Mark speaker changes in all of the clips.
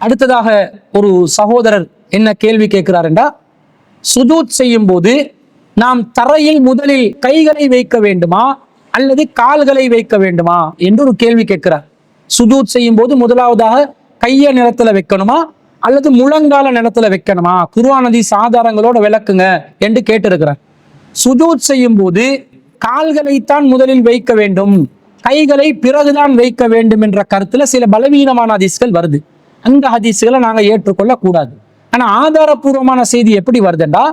Speaker 1: அடுத்ததாக ஒரு சகோதரர் என்ன கேள்வி கேட்கிறார் என்றா சுஜூத் செய்யும் போது நாம் தரையில் முதலில் கைகளை வைக்க வேண்டுமா அல்லது கால்களை வைக்க வேண்டுமா என்று ஒரு கேள்வி கேட்கிறார். சுஜூத் செய்யும் போது முதலாவதாக கையை நிலத்துல வைக்கணுமா அல்லது முழங்கால நிலத்துல வைக்கணுமா? குருவானதி சாதாரங்களோட விளக்குங்க என்று கேட்டிருக்கிறார். சுஜூத் செய்யும் போது கால்களைத்தான் முதலில் வைக்க வேண்டும் கைகளை பிறகுதான் வைக்க வேண்டும் என்ற கருத்துல சில பலவீனமான அதிஸ்கள் வருது. அந்த ஹதீஸ்களை நாங்க ஏற்றுக்கொள்ள கூடாது ஆனா ஆதாரபூர்வமான செய்தி எப்படி வருதுண்டா?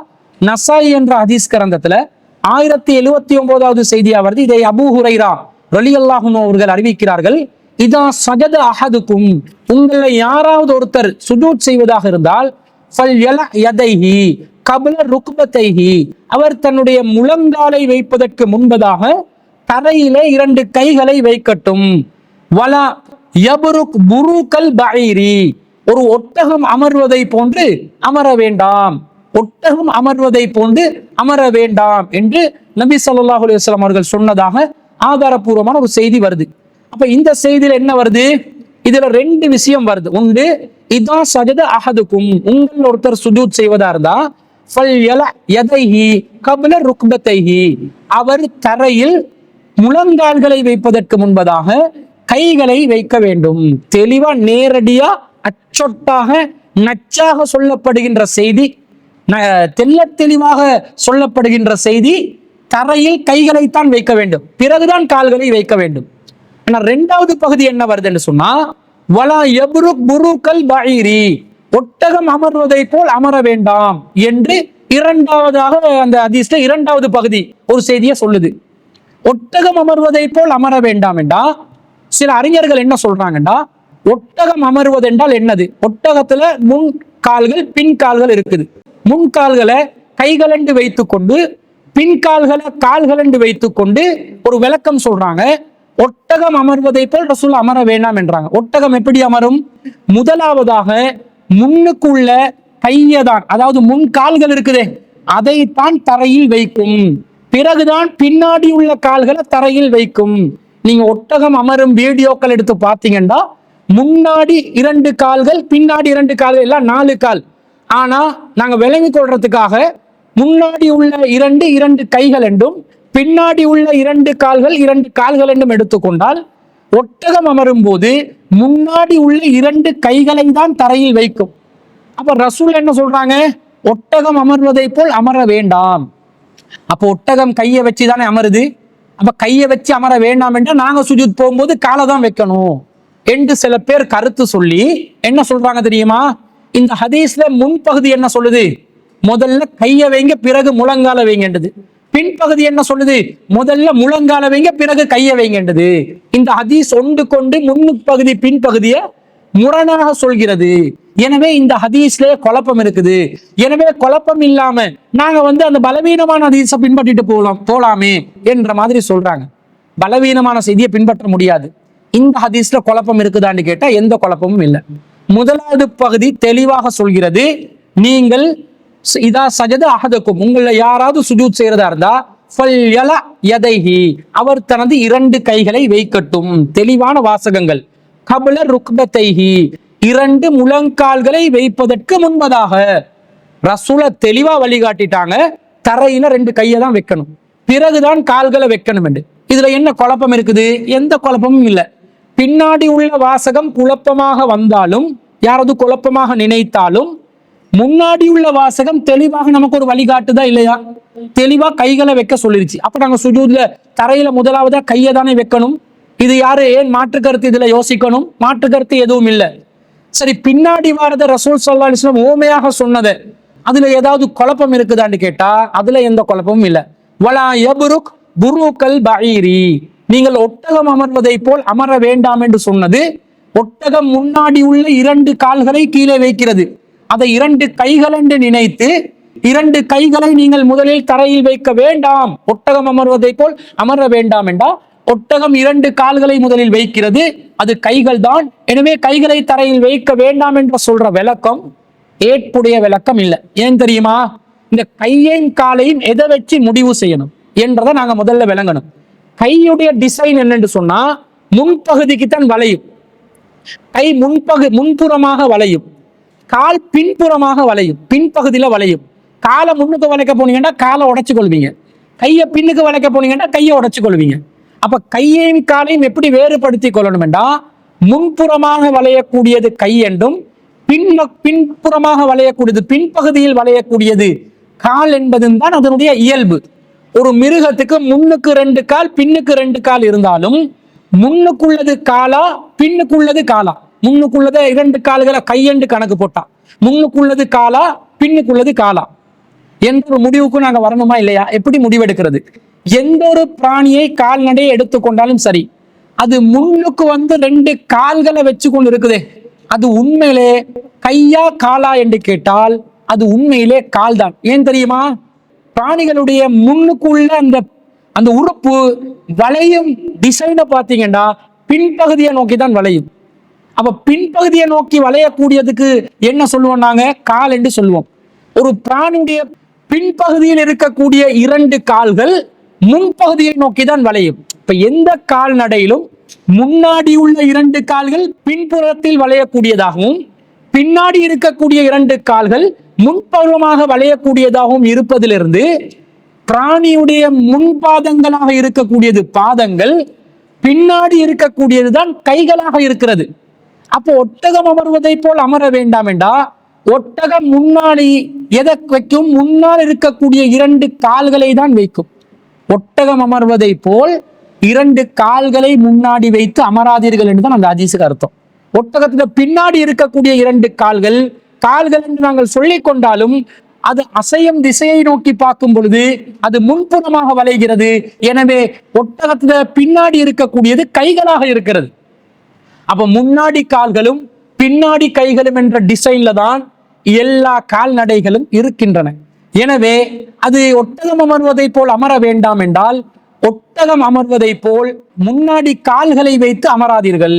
Speaker 1: நசாய் என்ற ஹதீஸ் கிரந்தத்துல ஆயிரத்தி எழுவத்தி ஒன்பதாவது செய்தியா வருது. இதை அபூ ஹுரைரா ரலியல்லாஹும் அவர்கள் அறிவிக்கிறார்கள். இதா சஜத அஹதுக்கும் உங்களை யாராவது ஒருத்தர் சுஜூட் செய்வதாக இருந்தால் ஃபல்யல யதைஹி கபல ருக்பத்தைஹி. அவர் தன்னுடைய முழங்காலை வைப்பதற்கு முன்பதாக தரையிலே இரண்டு கைகளை வைக்கட்டும். வலா யபுருக் புருக்கல் பைரி ஒரு ஒட்டகம் அமர்வதை போன்று அமர வேண்டாம். ஒட்டகம் அமர்வதை போன்று அமர வேண்டாம் என்று நபி சொல்லாஹ் அலுவலாம் அவர்கள் சொன்னதாக ஆதாரபூர்வமான ஒரு செய்தி வருது. அப்ப இந்த செய்தியில என்ன வருது? இதுல ரெண்டு விஷயம் வருது. ஒன்று இதா சஜத அஹதுக்கும் உங்கள் ஒருத்தர் சுஜூத் செய்வதா இருந்தா கபல ருக்பத்தைஹி. அவர் தரையில் முழங்கால்களை வைப்பதற்கு முன்பதாக கைகளை வைக்க வேண்டும். தெளிவா நேரடியா அச்சொட்டாக நச்சாக சொல்லப்படுகின்ற செய்தி தெல்ல தெளிவாக சொல்லப்படுகின்ற செய்தி தரையில் கைகளைத்தான் வைக்க வேண்டும். பிறகுதான் கால்களை வைக்க வேண்டும். ஆனா ரெண்டாவது பகுதி என்ன வருதுன்னு சொன்னா வலா எபுருக் புருக்கல் பைரி ஒட்டகம் அமர்வதை போல் அமர வேண்டாம் என்று இரண்டாவதாக அந்த அதிர்ஷ்ட இரண்டாவது பகுதி ஒரு செய்தியை சொல்லுது. ஒட்டகம் அமர்வதை போல் அமர வேண்டாம் என்றா சில அறிஞர்கள் என்ன சொல்றாங்கன்னா ஒட்டகம் அமர்வது என்றால் என்னது? ஒட்டகத்துல முன் கால்கள் பின் கால்கள் இருக்குது. முன் கால்களை கைகளண்டு வைத்துக்கொண்டு பின் கால்களை கால்களண்டு வைத்துக்கொண்டு ஒரு விளக்கம் சொல்றாங்க. ஒட்டகம் அமர்வதை போல் ரசூல் அமர வேண்டாம் என்றாங்க. ஒட்டகம் எப்படி அமரும்? முதலாவதாக முன்னுக்குள்ள கையதான் அதாவது முன் கால்கள் இருக்குதே அதைத்தான் தரையில் வைக்கும். பிறகுதான் பின்னாடி உள்ள கால்களை தரையில் வைக்கும். நீங்க ஒட்டகம் அமரும் வீடியோக்கள் எடுத்து பார்த்தீங்கன்னா முன்னாடி இரண்டு கால்கள் பின்னாடி இரண்டு கால்கள் எல்லாம் நாலு கால். ஆனா நாங்க விளங்கி கொள்றதுக்காக முன்னாடி உள்ள இரண்டு இரண்டு கைகள் என்றும் பின்னாடி உள்ள இரண்டு கால்கள் இரண்டு கால்கள் என்றும் எடுத்துக்கொண்டால் ஒட்டகம் அமரும் போது முன்னாடி உள்ள இரண்டு கைகளை தான் தரையில் வைக்கும். அப்ப ரசூல் என்ன சொல்றாங்க? ஒட்டகம் அமர்வதை போல் அமர வேண்டாம். அப்போ ஒட்டகம் கையை வச்சு தானே அமருது? அப்ப கையை வச்சு அமர வேண்டாம் என்று நாங்க சுஜூத் போகும்போது காலை தான் வைக்கணும் என்று சில பேர் கருத்து சொல்லி என்ன சொல்றாங்க தெரியுமா? இந்த ஹதீஸ்ல முன்பகுதி என்ன சொல்லுது? முதல்ல கையை வைங்க பிறகு முழங்கால வைங்கன்றது. பின்பகுதி என்ன சொல்லுது? முதல்ல முழங்கால வைங்க பிறகு கையை வைங்கன்றது. இந்த ஹதீஸ் ஒன்று கொண்டு முன்பகுதி பின்பகுதியை முரணாக சொல்கிறது. எனவே இந்த ஹதீஸ்ல குழப்பம் இருக்குது. எனவே குழப்பம் இல்லாம நாங்க வந்து அந்த பலவீனமான ஹதீஸை பின்பற்றிட்டு போகலாம் போலாமே என்ற மாதிரி சொல்றாங்க. பலவீனமான செய்தியை பின்பற்ற முடியாது. இந்த ஹதீஸ்ல குழப்பம் இருக்குதான்னு கேட்டா எந்த குழப்பமும் இல்லை. முதலாவது பகுதி தெளிவாக சொல்கிறது நீங்கள் இதா சஜத அகதக்கும் உங்களை யாராவது சுஜூத் செய்யறதா இருந்தா ஃபல்யல அவர் தனது இரண்டு கைகளை வைக்கட்டும். தெளிவான வாசகங்கள். கபல ருக்பத்தைஹி இரண்டு முழங்கால்களை வைப்பதற்கு முன்பதாக ரசூல தெளிவா வழிகாட்டிட்டாங்க. தரையில ரெண்டு கையை தான் வைக்கணும். பிறகுதான் கால்களை வைக்கணும் என்று. இதுல என்ன குழப்பம் இருக்குது? எந்த குழப்பமும் இல்லை. பின்னாடி உள்ள வாசகம் குழப்பமாக வந்தாலும் யாராவது குழப்பமாக நினைத்தாலும் முன்னாடி உள்ள வாசகம் தெளிவாக நமக்கு ஒரு வழிகாட்டுதா இல்லையா? தெளிவா கைகளை வைக்க சொல்லிருச்சு. அப்ப நாங்க சுஜூத்ல தரையில முதலாவதா கையை தானே வைக்கணும். இது யாரு? ஏன் மாற்று கருத்து இதுல யோசிக்கணும்? மாற்று கருத்து எதுவும் இல்லை. சரி பின்னாடி வாரத ரசூல் சல்லா அலிஸ்லாம் ஓமையாக சொன்னது. அதுல ஏதாவது குழப்பம் இருக்குதான்னு கேட்டா அதுல எந்த குழப்பமும் இல்லை. வலா எபுருக் புருக்கல் பயிரி நீங்கள் ஒட்டகம் அமர்வதை போல் அமர வேண்டாம் என்று சொன்னது ஒட்டகம் முன்னாடி உள்ள இரண்டு கால்களை கீழே வைக்கிறது. அதை இரண்டு கைகள் என்று நினைத்து இரண்டு கைகளை நீங்கள் முதலில் தரையில் வைக்க வேண்டாம். ஒட்டகம் அமர்வதை போல் அமர வேண்டாம் என்றா ஒட்டகம் இரண்டு கால்களை முதலில் வைக்கிறது. அது கைகள் தான் எனவே கைகளை தரையில் வைக்க வேண்டாம் என்று சொல்ற விளக்கம் ஏற்புடைய விளக்கம் இல்லை. ஏன் தெரியுமா? இந்த கையையும் காலையும் எதை வச்சு முடிவு செய்யணும் என்றதை நாங்க முதல்ல விளங்கணும். கையுடைய டிசைன் என்னன்னு சொன்னா முன்பகுதிக்கு தான் வளையும். கை முன்பகு முன்புறமாக வளையும். கால் பின்புறமாக வளையும். பின்பகுதியில வளையும். காலை முன்னுக்கு வளைக்க போனீங்கன்னா காலை உடைச்சு கொள்வீங்க கையை பின்னுக்கு வளைக்க போனீங்கன்னா கையை உடைச்சு கொள்வீங்க அப்ப கையையும் காலையும் எப்படி வேறுபடுத்தி கொள்ளணும் என்றால் முன்புறமாக வளையக்கூடியது கை என்றும் பின் பின்புறமாக வளையக்கூடியது பின்பகுதியில் வளையக்கூடியது கால் என்பதும் தான் அதனுடைய இயல்பு. ஒரு மிருகத்துக்கு முன்னுக்கு ரெண்டு கால் பின்னுக்கு ரெண்டு கால் இருந்தாலும் முன்னுக்குள்ளது காலா பின்னுக்குள்ளது காலா. முன்னுக்குள்ளத இரண்டு கால்களை கையெண்டு கணக்கு போட்டா. முன்னுக்குள்ளது காலா பின்னுக்குள்ளது காலா. என்ற ஒரு முடிவுக்கு நாங்கள் வரணுமா இல்லையா? எப்படி முடிவெடுக்கிறது? எந்த ஒரு பிராணியை கால்நடையை எடுத்துக்கொண்டாலும் சரி அது முன்னுக்கு வந்து ரெண்டு கால்களை வச்சு கொண்டு இருக்குது அது உண்மையிலே கையா காலா என்று கேட்டால் அது உண்மையிலே கால் தான் ஏன் தெரியுமா? பிராணிகளுடைய முன்னுக்குள்ள அந்த அந்த உறுப்பு வளையும் டிசைனை பார்த்தீங்கன்னா பின்பகுதியை நோக்கி தான் வளையும். அப்ப பின்பகுதியை நோக்கி வளையக்கூடியதுக்கு என்ன சொல்லுவோம் நாங்க? கால் என்று சொல்லுவோம். ஒரு பிராணியுடைய பின்பகுதியில் இருக்கக்கூடிய இரண்டு கால்கள் முன்பகுதியை நோக்கி தான் வளையும். இப்ப எந்த கால்நடையிலும் முன்னாடி உள்ள இரண்டு கால்கள் பின்புறத்தில் வளையக்கூடியதாகவும் பின்னாடி இருக்கக்கூடிய இரண்டு கால்கள் முன்பருவமாக வளையக்கூடியதாகவும் இருப்பதிலிருந்து பிராணியுடைய முன்பாதங்களாக இருக்கக்கூடியது பாதங்கள் பின்னாடி இருக்கக்கூடியது தான் கைகளாக இருக்கிறது. அப்போ ஒட்டகம் அமர்வதை போல் அமர வேண்டாம் என்றா ஒட்டகம் முன்னாடி எதை வைக்கும்? முன்னால் இருக்கக்கூடிய இரண்டு கால்களை தான் வைக்கும். ஒட்டகம் அமர்வதை போல் இரண்டு கால்களை முன்னாடி வைத்து அமராதீர்கள் என்று தான் அந்த ஹதீஸுக்கு அர்த்தம். ஒட்டகத்துல பின்னாடி இருக்கக்கூடிய இரண்டு கால்கள் கால்கள் என்று நாங்கள் சொல்லிக் கொண்டாலும் அது அசையும் திசையை நோக்கி பார்க்கும் பொழுது அது முன்புறமாக வளைகிறது. எனவே ஒட்டகத்துல பின்னாடி இருக்கக்கூடியது கைகளாக இருக்கிறது. அப்ப முன்னாடி கால்களும் பின்னாடி கைகளும் என்ற டிசைன்ல தான் எல்லா கால்நடைகளும் இருக்கின்றன. எனவே அது ஒட்டகம் அமர்வதை போல் அமர வேண்டாம் என்றால் ஒட்டகம் அமர்வதை போல் முன்னாடி கால்களை வைத்து அமராதீர்கள்.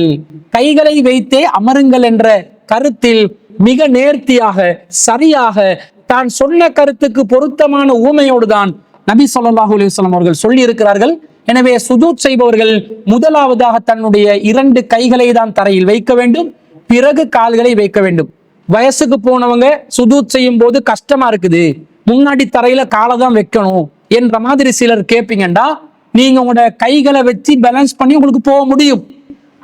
Speaker 1: கைகளை வைத்தே அமருங்கள் என்ற கருத்தில் மிக நேர்த்தியாக சரியாக தான் சொன்ன கருத்துக்கு பொருத்தமான ஊமையோடு தான் நபி சொல்லாஹு அலிஸ்லாம் அவர்கள் சொல்லி இருக்கிறார்கள் எனவே சுஜூத் செய்பவர்கள் முதலாவதாக தன்னுடைய இரண்டு கைகளை தான் தரையில் வைக்க வேண்டும் பிறகு கால்களை வைக்க வேண்டும். வயசுக்கு போனவங்க சுஜூத் செய்யும் போது கஷ்டமா இருக்குது. முன்னாடி தரையில காலை தான் வைக்கணும் என்ற மாதிரி சிலர் கேட்பீங்கண்டா நீங்க உங்களோட கைகளை வச்சு பேலன்ஸ் பண்ணி உங்களுக்கு போக முடியும்.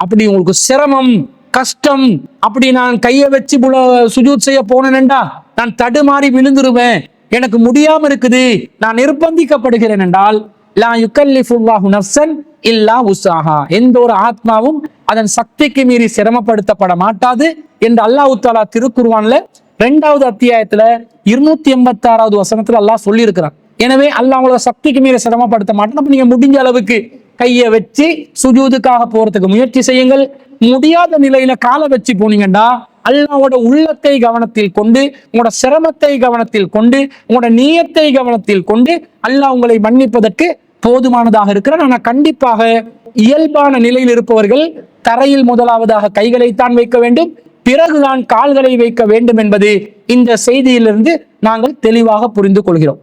Speaker 1: அப்படி உங்களுக்கு சிரமம் கஷ்டம் அப்படி நான் கையை வச்சு புல சுஜூத் செய்ய போனேன்டா நான் தடுமாறி விழுந்துருவேன். எனக்கு முடியாம இருக்குது நான் நிர்பந்திக்கப்படுகிறேன் என்றால் லா யுக்கல்லிஃபுல்லாஹு நஃப்ஸன் இல்லா உஸ்ஸாஹா. எந்த ஒரு ஆத்மாவும் அதன் சக்திக்கு மீறி சிரமப்படுத்தப்பட மாட்டாது என்று அல்லாஹு தாலா திருக்குர்ஆன்ல ரெண்டாவது அத்தியாயத்துல இருநூத்தி எண்பத்தி ஆறாவது வசனத்துல அல்லாஹ் சொல்லியிருக்கிறான். எனவே அல்லாஹ் உங்களோட சக்திக்கு மீறி சிரமப்படுத்த மாட்டேன். அப்ப நீங்க முடிஞ்ச அளவுக்கு கையை வச்சு சுஜூதுக்காக போறதுக்கு முயற்சி செய்யுங்கள். முடியாத நிலையில காலை வச்சு போனீங்கன்னா அல்லாவோட உள்ளத்தை கவனத்தில் கொண்டு உங்களோட சிரமத்தை கவனத்தில் கொண்டு உங்களோட நீயத்தை கவனத்தில் கொண்டு அல்லாஹ் உங்களை மன்னிப்பதற்கு போதுமானதாக இருக்கிறான் ஆனா கண்டிப்பாக இயல்பான நிலையில் இருப்பவர்கள் தரையில் முதலாவதாக கைகளைத்தான் வைக்க வேண்டும். பிறகுதான் கால்களை வைக்க வேண்டும் என்பது இந்த செய்தியிலிருந்து நாங்கள் தெளிவாக புரிந்து கொள்கிறோம்.